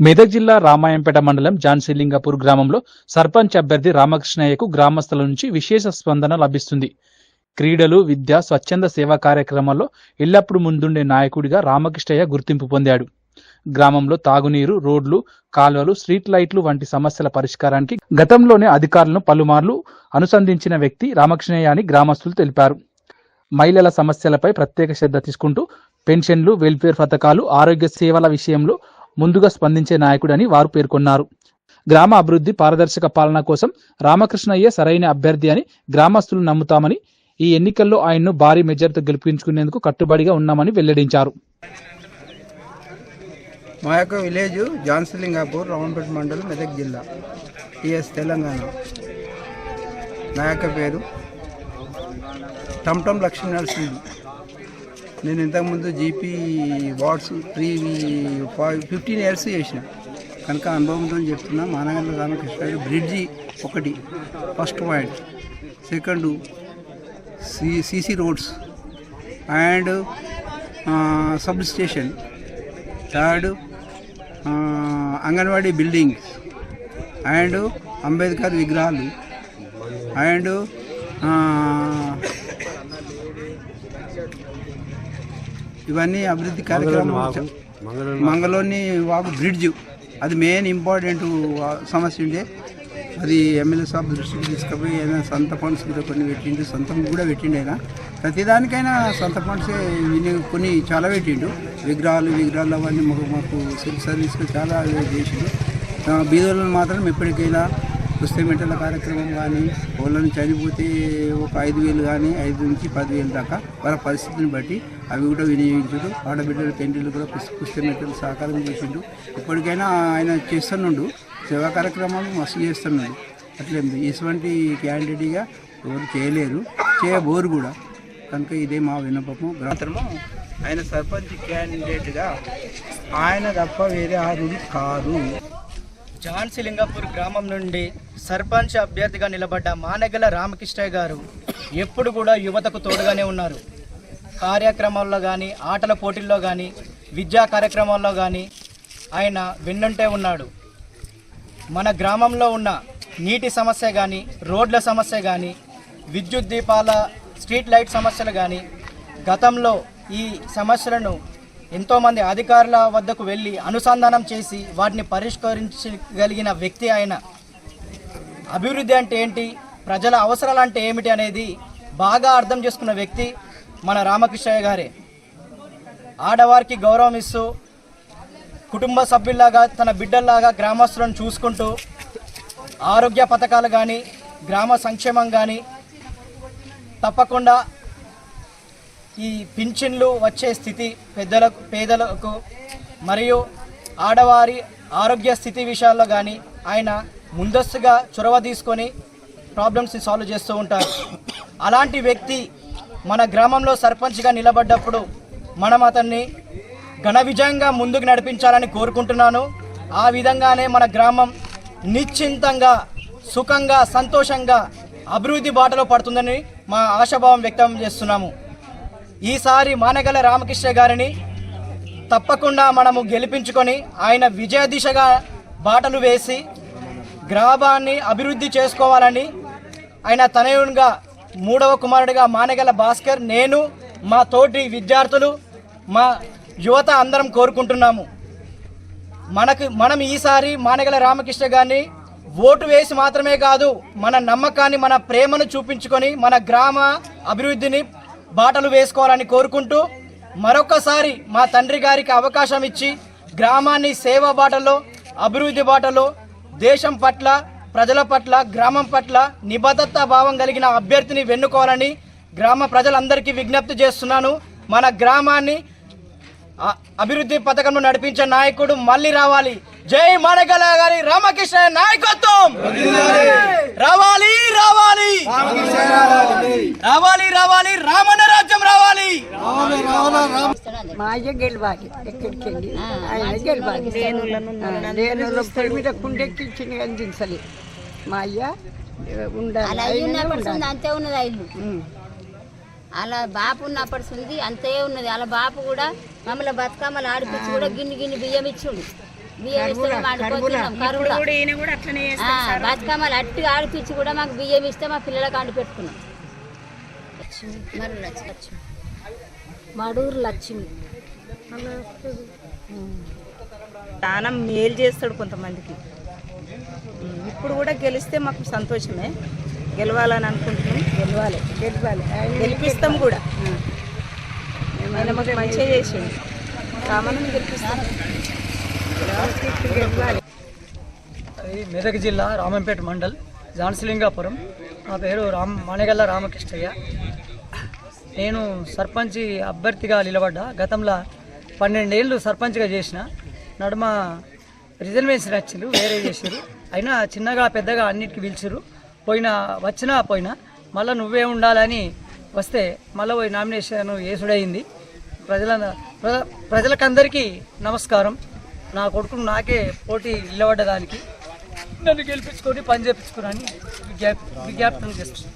మెదక్ జిల్లా రామాయంపేట మండలం జాన్సీలింగపూర్ గ్రామంలో సర్పంచ్ అభ్యర్థి రామకృష్ణయ్యకు గ్రామస్తుల నుంచి విశేష స్పందన లభిస్తుంది. క్రీడలు విద్య స్వచ్ఛంద సేవా కార్యక్రమాల్లో ఎల్లప్పుడూ ముందుండే నాయకుడిగా రామకృష్ణయ్య గుర్తింపు పొందాడు. గ్రామంలో తాగునీరు రోడ్లు కాలువలు స్ట్రీట్ లైట్లు వంటి సమస్యల పరిష్కారానికి గతంలోనే అధికారులను పలుమార్లు అనుసంధించిన వ్యక్తి రామకృష్ణయ్య అని గ్రామస్తులు తెలిపారు. మహిళల సమస్యలపై ప్రత్యేక శ్రద్ధ తీసుకుంటూ పెన్షన్లు వెల్ఫేర్ పథకాలు ఆరోగ్య సేవల విషయంలో ముందుగా స్పందించే నాయకుడని వారు పేర్కొన్నారు. గ్రామ అభివృద్ధి పారదర్శక పాలన కోసం రామకృష్ణయ్య సరైన అభ్యర్థి అని గ్రామస్తులు నమ్ముతామని ఈ ఎన్నికల్లో ఆయన్ను భారీ మెజార్టీతో గెలిపించుకునేందుకు కట్టుబడిగా ఉన్నామని వెల్లడించారు. మా యొక్క విలేజ్ జాన్సలింగాపూర్ రామంపేట మండలం మెదక్ జిల్లా టిఎస్ తెలంగాణ. నా యొక్క పేరు టమ్టమ్ లక్ష్మీ నరసింహ్ నేను ఇంతకుముందు GP wards three five fifteen years చేసిన. కనుక అనుభవంతో చెప్తున్నా మానగండ్ల రామకృష్ణ బ్రిడ్జి ఒకటి first point. Second C CC roads. And substation. Third anganwadi buildings. And Ambedkar విగ్రహాలు. అండ్ ఇవన్నీ అభివృద్ధి కార్యక్రమాలు మంగళూని వాగు బ్రిడ్జ్. అది మెయిన్ ఇంపార్టెంట్ సమస్య ఉండే. అది ఎమ్మెల్యే సాబ్ దృష్టికి తీసుకుపోయి ఆయన సొంత ఫండ్స్ కూడా కొన్ని పెట్టిండు సొంతం కూడా పెట్టిండు ఆయన. ప్రతిదానికైనా సొంత ఫండ్స్ కొన్ని చాలా పెట్టిండు. విగ్రహాలు విగ్రహాలు అవన్నీ మాకు మాకు సివిల్ సర్వీస్లో చాలా చేసిండు. బీదోళ్ళని మాత్రం ఎప్పటికైనా పుస్తకమెట్టల కార్యక్రమం కానీ వాళ్ళని చనిపోతే ఒక ఐదు వేలు కానీ ఐదు నుంచి పదివేలు దాకా వాళ్ళ పరిస్థితిని బట్టి అవి కూడా వినియోగించుడు. ఆడబిడ్డల పెండ్లు కూడా పుస్త సహకారం చేసిండు. ఇప్పటికైనా ఆయన చేస్తున్నాడు సేవా కార్యక్రమాలు మస్తు చేస్తున్నాడు అట్లేదు ఇటువంటి క్యాండిడేట్గా ఎవరు చేయలేరు. చేయబోరు కూడా. కనుక ఇదే మా విన్నపము. మాత్రము ఆయన సర్పంచ్ క్యాండిడేట్గా ఆయన తప్ప వేరే ఆరు కాదు. జాన్సిలింగపూర్ గ్రామం నుండి సర్పంచ్ అభ్యర్థిగా నిలబడ్డ మానగల రామకృష్ణయ్య గారు ఎప్పుడు కూడా యువతకు తోడుగానే ఉన్నారు. కార్యక్రమాల్లో కానీ ఆటల పోటీల్లో కానీ విద్యా కార్యక్రమాల్లో కానీ ఆయన వెన్నుంటే ఉన్నాడు. మన గ్రామంలో ఉన్న నీటి సమస్య కానీ రోడ్ల సమస్య కానీ విద్యుత్ దీపాల స్ట్రీట్ లైట్ సమస్యలు కానీ గతంలో ఈ సమస్యలను ఎంతోమంది అధికారుల వద్దకు వెళ్ళి అనుసంధానం చేసి వాటిని పరిష్కరించగలిగిన వ్యక్తి ఆయన అభివృద్ధి అంటే ఏంటి? ప్రజల అవసరాలు అంటే ఏమిటి అనేది బాగా అర్థం చేసుకున్న వ్యక్తి మన రామకృష్ణయ్య గారే. ఆడవారికి గౌరవం ఇస్తూ కుటుంబ సభ్యుల్లాగా తన బిడ్డల్లాగా గ్రామస్తులను చూసుకుంటూ ఆరోగ్య పథకాలు కానీ గ్రామ సంక్షేమం కానీ తప్పకుండా ఈ పింఛన్లు వచ్చే స్థితి పెద్దలకు పేదలకు మరియు ఆడవారి ఆరోగ్య స్థితి విషయాల్లో కానీ ఆయన ముందస్తుగా చొరవ తీసుకొని ప్రాబ్లమ్స్ని సాల్వ్ చేస్తూ ఉంటారు. అలాంటి వ్యక్తి మన గ్రామంలో సర్పంచ్గా నిలబడ్డప్పుడు మనం అతన్ని ఘన విజయంగా ముందుకు నడిపించాలని కోరుకుంటున్నాను. ఆ విధంగానే మన గ్రామం నిశ్చింతంగా సుఖంగా సంతోషంగా అభివృద్ధి బాటలో పడుతుందని మా ఆశాభావం వ్యక్తం చేస్తున్నాము. ఈసారి మానగల రామకృష్ణ గారిని తప్పకుండా మనము గెలిపించుకొని ఆయన విజయ దిశగా బాటలు వేసి గ్రామాన్ని అభివృద్ధి చేసుకోవాలని ఆయన తనయునిగా మూడవ కుమారుడిగా మానగల భాస్కర్ నేను మా తోటి విద్యార్థులు మా యువత అందరం కోరుకుంటున్నాము. మనకు మనం ఈసారి మానగల రామకృష్ణ గారిని ఓటు వేసి మాత్రమే కాదు మన నమ్మకాన్ని మన ప్రేమను చూపించుకొని మన గ్రామ అభివృద్ధిని బాటలు వేసుకోవాలని కోరుకుంటూ మరొకసారి మా తండ్రి గారికి అవకాశం ఇచ్చి గ్రామాన్ని సేవా బాటలో అభివృద్ధి బాటలో దేశం పట్ల ప్రజల పట్ల గ్రామం పట్ల నిబద్ధత భావం కలిగిన అభ్యర్థిని వెన్నుకోవాలని గ్రామ ప్రజలందరికీ విజ్ఞప్తి చేస్తున్నాను. మన గ్రామాన్ని అభివృద్ధి పథకంను నడిపించే నాయకుడు మళ్ళీ రావాలి. జై మనగల గారి రామకృష్ణ నాయకత్వం! రావాలి రావాలి! రావాలి రావాలి రామన్న రాజ్యం రావాలి మా అయ్య గెలవాలి ఎక్కడికి వెళ్ళి ఆయన గెలవాలి. నేను పొయ్యి మీద కుండెక్కించింది అందించాలి మా అయ్య ఉండాలి. అంతే ఉన్నది ఇల్లు. అలా బాపు ఉన్నప్పటి ఉంది అంతే ఉన్నది. అలా బాపు కూడా మమ్మల్ని బతుకమ్మలు ఆడిపించి కూడా గిన్ని గిన్ని బియ్యం ఇచ్చిండు. బియ్యం ఇస్తే కరువులో బతుకమ్మలు అట్టి ఆడిపించి కూడా మాకు బియ్యం ఇస్తే మా పిల్లలకు అండి పెట్టుకున్నాం. మరి మడూరు లక్ష్మి. చాలా మేలు చేస్తాడు కొంతమందికి. ఇప్పుడు కూడా గెలిస్తే మాకు సంతోషమే. గెలవాలని అనుకుంటున్నాం. గెలవాలి. గెలవాలి. గెలిపిస్తాం కూడా. ఆయన మాకు మంచిగా చేసిండు. రామను గెలిపిస్తాం. మెదక్ జిల్లా రామంపేట మండల్ జాన్సిలింగాపురం. నా పేరు రామ్ మానేగల్ల రామకృష్ణయ్య. నేను సర్పంచ్ అభ్యర్థిగా నిలబడ్డా. గతంలో పన్నెండేళ్ళు సర్పంచ్గా చేసిన. నడుమ రిజర్వేషన్ వచ్చిండ్రు వేరే చేసారు అయినా చిన్నగా పెద్దగా అన్నిటికీ పిలిచిరు. పోయినా వచ్చినా పోయినా మళ్ళీ నువ్వే ఉండాలని వస్తే మళ్ళీ పోయి నామినేషన్ వేసుడయింది ప్రజల ప్రజలకందరికీ నమస్కారం. నా కొడుకును నాకే పోటీ నిలబడ్డదానికి నన్ను గెలిపించుకొని పని చేపించుకుని విజ్ఞాప్ విజ్ఞాపనం చేస్తున్నాను